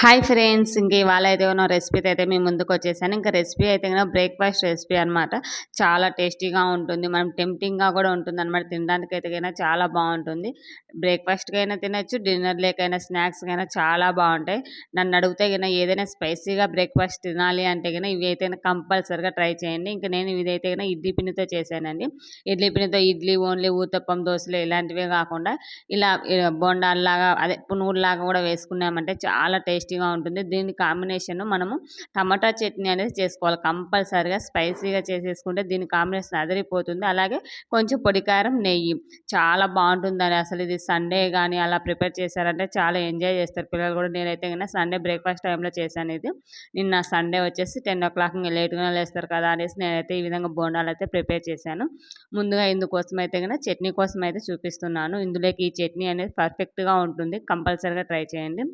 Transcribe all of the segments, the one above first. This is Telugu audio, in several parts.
హాయ్ ఫ్రెండ్స్ ఇంక ఇవాళ అయితే ఉన్న రెసిపీ అయితే మేము ముందుకు వచ్చేసాను. ఇంకా రెసిపీ అయితే కనుక బ్రేక్ఫాస్ట్ రెసిపీ అనమాట చాలా టేస్టీగా ఉంటుంది. మనం టెంప్టింగ్గా కూడా ఉంటుంది అనమాట తినడానికి అయితే కైనా చాలా బాగుంటుంది. బ్రేక్ఫాస్ట్కి అయినా తినచ్చు డిన్నర్ లేకైనా స్నాక్స్కి అయినా చాలా బాగుంటాయి. నన్ను అడిగితే కనుక ఏదైనా స్పైసీగా బ్రేక్ఫాస్ట్ తినాలి అంటే కనుక ఇవి అయితే కంపల్సరిగా ట్రై చేయండి. ఇంకా నేను ఇదైతే కనుక ఇడ్లీ పిండితో చేశానండి. ఇడ్లీ పిండితో ఇడ్లీ ఓన్లీ ఊతప్పం దోశలు ఇలాంటివే కాకుండా ఇలా బొండాల్లాగా అదే పునుగుల్లాగా కూడా వేసుకున్నామంటే చాలా టేస్ట్ టేస్టీగా ఉంటుంది. దీని కాంబినేషన్ మనము టమాటా చట్నీ అనేది చేసుకోవాలి. కంపల్సరిగా స్పైసీగా చేసేసుకుంటే దీని కాంబినేషన్ అదిరిపోతుంది. అలాగే కొంచెం పొడి కారం నెయ్యి. చాలా బాగుంటుందని అసలు ఇది సండే కానీ అలా ప్రిపేర్ చేశారంటే చాలా ఎంజాయ్ చేస్తారు పిల్లలు కూడా. నేనైతే కన్నా సండే బ్రేక్ఫాస్ట్ టైంలో చేశాను ఇది. నిన్న సండే వచ్చేసి టెన్ ఓ క్లాక్ లేట్గా లేస్తారు కదా అనేసి నేనైతే ఈ విధంగా బోండాలు అయితే ప్రిపేర్ చేశాను. ముందుగా ఇందుకోసం అయితే కన్నా చట్నీ కోసం అయితే చూపిస్తున్నాను. ఇందులోకి ఈ చట్నీ అనేది పర్ఫెక్ట్గా ఉంటుంది. కంపల్సరీగా ట్రై చేయండి.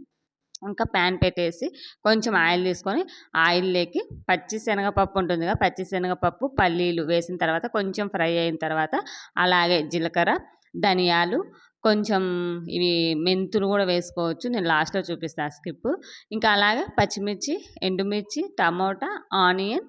ఇంకా ప్యాన్ పెట్టేసి కొంచెం ఆయిల్ తీసుకొని ఆయిల్లోకి పచ్చి శనగపప్పు ఉంటుంది కదా పచ్చి శనగపప్పు పల్లీలు వేసిన తర్వాత కొంచెం ఫ్రై అయిన తర్వాత అలాగే జీలకర్ర ధనియాలు కొంచెం ఇవి మెంతులు కూడా వేసుకోవచ్చు. నేను లాస్ట్లో చూపిస్తాను స్కిప్. ఇంకా అలాగే పచ్చిమిర్చి ఎండుమిర్చి టమోటా ఆనియన్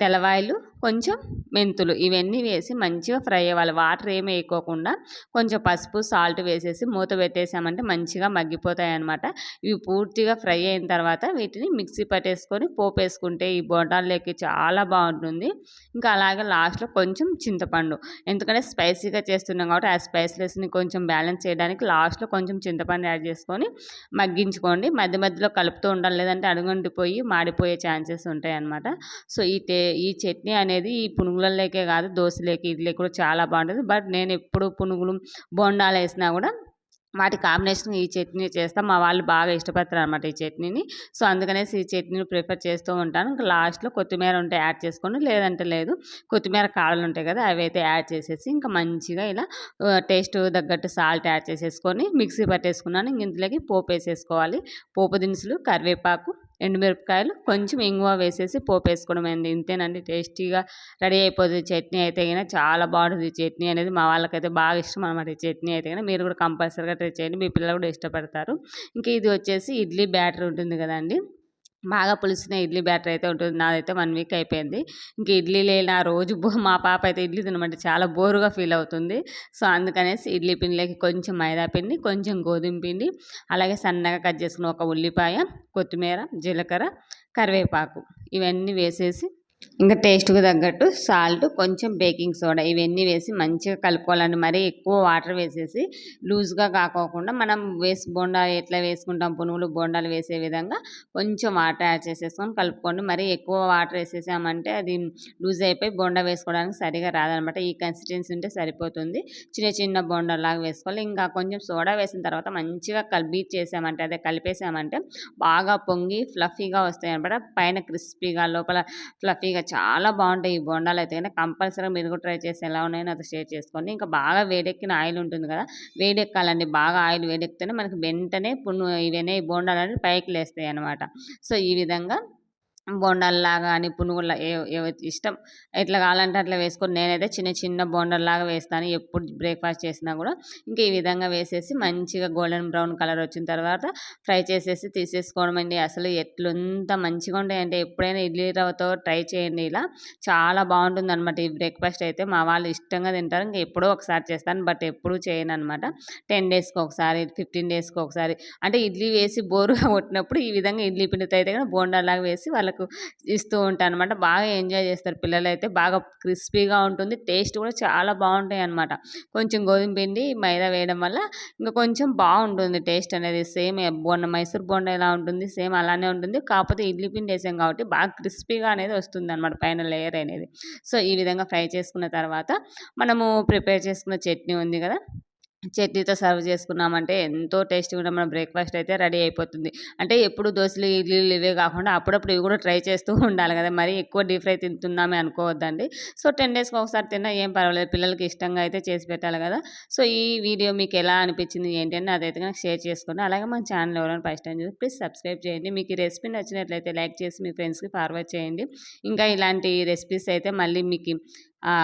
తెల్లవాయలు కొంచెం మెంతులు ఇవన్నీ వేసి మంచిగా ఫ్రై అవ్వాలి. వాటర్ ఏమి వేయకోకుండా కొంచెం పసుపు సాల్ట్ వేసేసి మూత పెట్టేసామంటే మంచిగా మగ్గిపోతాయి అనమాట ఇవి పూర్తిగా ఫ్రై అయిన తర్వాత వీటిని మిక్సీ పట్టేసుకొని పోపు వేసుకుంటే ఈ బొండాల్లోకి చాలా బాగుంటుంది. ఇంకా అలాగే లాస్ట్లో కొంచెం చింతపండు. ఎందుకంటే స్పైసీగా చేస్తున్నాం కాబట్టి ఆ స్పైసెస్ని కొంచెం బ్యాలెన్స్ చేయడానికి లాస్ట్లో కొంచెం చింతపండు యాడ్ చేసుకొని మగ్గించుకోండి. మధ్య మధ్యలో కలుపుతూ ఉండాలి లేదంటే అడుగుండిపోయి మాడిపోయే ఛాన్సెస్ ఉంటాయి అనమాట సో ఈ టే ఈ చట్నీ అనేది ఈ పునుగులలోకే కాదు దోశలోకి ఇడ్లీ కూడా చాలా బాగుంటుంది. బట్ నేను ఎప్పుడు పునుగులు బొండాలు వేసినా కూడా వాటి కాంబినేషన్ ఈ చట్నీ చేస్తాం. మా వాళ్ళు బాగా ఇష్టపడతారు అనమాట ఈ చట్నీని. సో అందుకనేసి ఈ చట్నీని ప్రిఫర్ చేస్తూ ఉంటాను. ఇంకా లాస్ట్లో కొత్తిమీర ఉంటే యాడ్ చేసుకోండి. లేదంటే లేదు కొత్తిమీర కాడలు ఉంటాయి కదా అవి అయితే యాడ్ చేసేసి ఇంకా మంచిగా ఇలా టేస్ట్ తగ్గట్టు సాల్ట్ యాడ్ చేసేసుకొని మిక్సీ పట్టేసుకున్నాను. ఇంక ఇందులోకి పోపు వేసేసుకోవాలి. పోపు దినుసులు కరివేపాకు ఎండుమిరపకాయలు కొంచెం ఇంగువ వేసేసి పోపేసుకోవడం అయింది ఇంతేనండి టేస్టీగా రెడీ అయిపోతుంది చట్నీ అయితే కనుక చాలా బాగుంటుంది చట్నీ అనేది. మా వాళ్ళకైతే బాగా ఇష్టం అనమాట ఈ చట్నీ అయితే కనుక మీరు కూడా కంపల్సరీగా ట్రై చేయండి. మీ పిల్లలు కూడా ఇష్టపడతారు. ఇంకా ఇది వచ్చేసి ఇడ్లీ బ్యాటర్ ఉంటుంది కదండి. బాగా పులిసిన ఇడ్లీ బ్యాటర్ అయితే ఉంటుంది. నాదైతే వన్ వీక్ అయిపోయింది. ఇంక ఇడ్లీ లేని ఆ రోజు మా పాప అయితే ఇడ్లీ తినమంటే చాలా బోరుగా ఫీల్ అవుతుంది. సో అందుకనేసి ఇడ్లీ పిండిలోకి కొంచెం మైదా పిండి కొంచెం గోధుమ పిండి అలాగే సన్నగా కట్ చేసుకున్న ఒక ఉల్లిపాయ కొత్తిమీర జీలకర్ర కరివేపాకు ఇవన్నీ వేసేసి ఇంకా టేస్ట్కి తగ్గట్టు సాల్ట్ కొంచెం బేకింగ్ సోడా ఇవన్నీ వేసి మంచిగా కలుపుకోవాలండి. మరీ ఎక్కువ వాటర్ వేసేసి లూజ్గా కాకోకుండా మనం వేసి బోండా ఎట్లా వేసుకుంటాం పునుగులు బోండాలు వేసే విధంగా కొంచెం వాటర్ యాడ్ చేసేసుకొని కలుపుకోండి. మరీ ఎక్కువ వాటర్ వేసేసామంటే అది లూజ్ అయిపోయి బోండా వేసుకోవడానికి సరిగా రాదనమాట. ఈ కన్సిస్టెన్సీ ఉంటే సరిపోతుంది. చిన్న చిన్న బోండాలాగా వేసుకోవాలి. ఇంకా కొంచెం సోడా వేసిన తర్వాత మంచిగా బీట్ చేసామంటే అదే కలిపేసామంటే బాగా పొంగి ఫ్లఫీగా వస్తాయి అనమాట పైన క్రిస్పీగా లోపల ఫ్లఫీ ఇక చాలా బాగుంటాయి ఈ బోండాలు అయితే కానీ కంపల్సరీగా మీరు కూడా ట్రై చేసి ఎలా ఉన్నాయో నాతో షేర్ చేసుకోండి. ఇంకా బాగా వేడెక్కిన ఆయిల్ ఉంటుంది కదా వేడెక్కాలండి. బాగా ఆయిల్ వేడెక్కితేనే మనకి వెంటనే పున్ను ఇవన్నీ బోండాలు అనేవి పైకి లేస్తాయి అనమాట సో ఈ విధంగా బోండాల్లాగా అని పునుగుల ఇష్టం ఎట్లా కావాలంటే అట్లా వేసుకొని నేనైతే చిన్న చిన్న బోండాల్లాగా వేస్తాను. ఎప్పుడు బ్రేక్ఫాస్ట్ చేసినా కూడా ఇంకా ఈ విధంగా వేసేసి మంచిగా గోల్డెన్ బ్రౌన్ కలర్ వచ్చిన తర్వాత ఫ్రై చేసేసి తీసేసుకోవడం అండి. అసలు ఎట్లంత మంచిగా ఉంటాయంటే ఎప్పుడైనా ఇడ్లీ రవ్వతో ట్రై చేయండి ఇలా. చాలా బాగుంటుంది అనమాట ఈ బ్రేక్ఫాస్ట్ అయితే. మా వాళ్ళు ఇష్టంగా తింటారు. ఇంకా ఎప్పుడో ఒకసారి చేస్తాను బట్ ఎప్పుడూ చేయను అనమాట టెన్ డేస్కి ఒకసారి ఫిఫ్టీన్ డేస్కి ఒకసారి. అంటే ఇడ్లీ వేసి బోరుగా కొట్టినప్పుడు ఈ విధంగా ఇడ్లీ పిండితో అయితే కానీ బోండాలాగా వేసి వాళ్ళకి వాళ్ళకు ఇస్తూ ఉంటాను అనమాట బాగా ఎంజాయ్ చేస్తారు పిల్లలు అయితే బాగా క్రిస్పీగా ఉంటుంది. టేస్ట్ కూడా చాలా బాగుంటాయి అనమాట కొంచెం గోధుమ పిండి మైదా వేయడం వల్ల ఇంకా కొంచెం బాగుంటుంది టేస్ట్ అనేది. సేమ్ బోండ మైసూర్ బోండ ఎలా ఉంటుంది సేమ్ అలానే ఉంటుంది. కాకపోతే ఇడ్లీ పిండి వేసాం కాబట్టి బాగా క్రిస్పీగా అనేది వస్తుంది అనమాట పైన లేయర్ అనేది. సో ఈ విధంగా ఫ్రై చేసుకున్న తర్వాత మనము ప్రిపేర్ చేసుకున్న చట్నీ ఉంది కదా. చట్నీతో సర్వ్ చేసుకున్నామంటే ఎంతో టేస్టీగా మన బ్రేక్ఫాస్ట్ అయితే రెడీ అయిపోతుంది. అంటే ఎప్పుడు దోశలు ఇడ్లీలు ఇవే కాకుండా అప్పుడప్పుడు ఇవి కూడా ట్రై చేస్తూ ఉండాలి కదా. మరి ఎక్కువ డీప్ ఫ్రై తింటున్నామే అనుకోవద్దండి. సో టెన్ డేస్కి ఒకసారి తిన్నా ఏం పర్వాలేదు. పిల్లలకి ఇష్టంగా అయితే చేసి పెట్టాలి కదా. సో ఈ వీడియో మీకు ఎలా అనిపించింది ఏంటంటే అదైతే నాకు షేర్ చేసుకోండి. అలాగే మన ఛానల్ ఎవరైనా ఫస్ట్ టైం చూసి ప్లీజ్ సబ్స్క్రైబ్ చేయండి. మీకు ఈ రెసిపీ నచ్చినట్లయితే లైక్ చేసి మీ ఫ్రెండ్స్కి ఫార్వర్డ్ చేయండి. ఇంకా ఇలాంటి రెసిపీస్ అయితే మళ్ళీ మీకు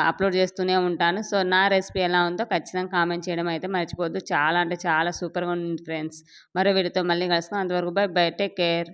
అప్లోడ్ చేస్తూనే ఉంటాను. సో నా రెసిపీ ఎలా ఉందో ఖచ్చితంగా కామెంట్ చేయడం అయితే మర్చిపోద్దు చాలా అంటే చాలా సూపర్గా ఉంది ఫ్రెండ్స్. మరో వీడియోతో మళ్ళీ కలుస్తాం అంతవరకు బై బై. Take care.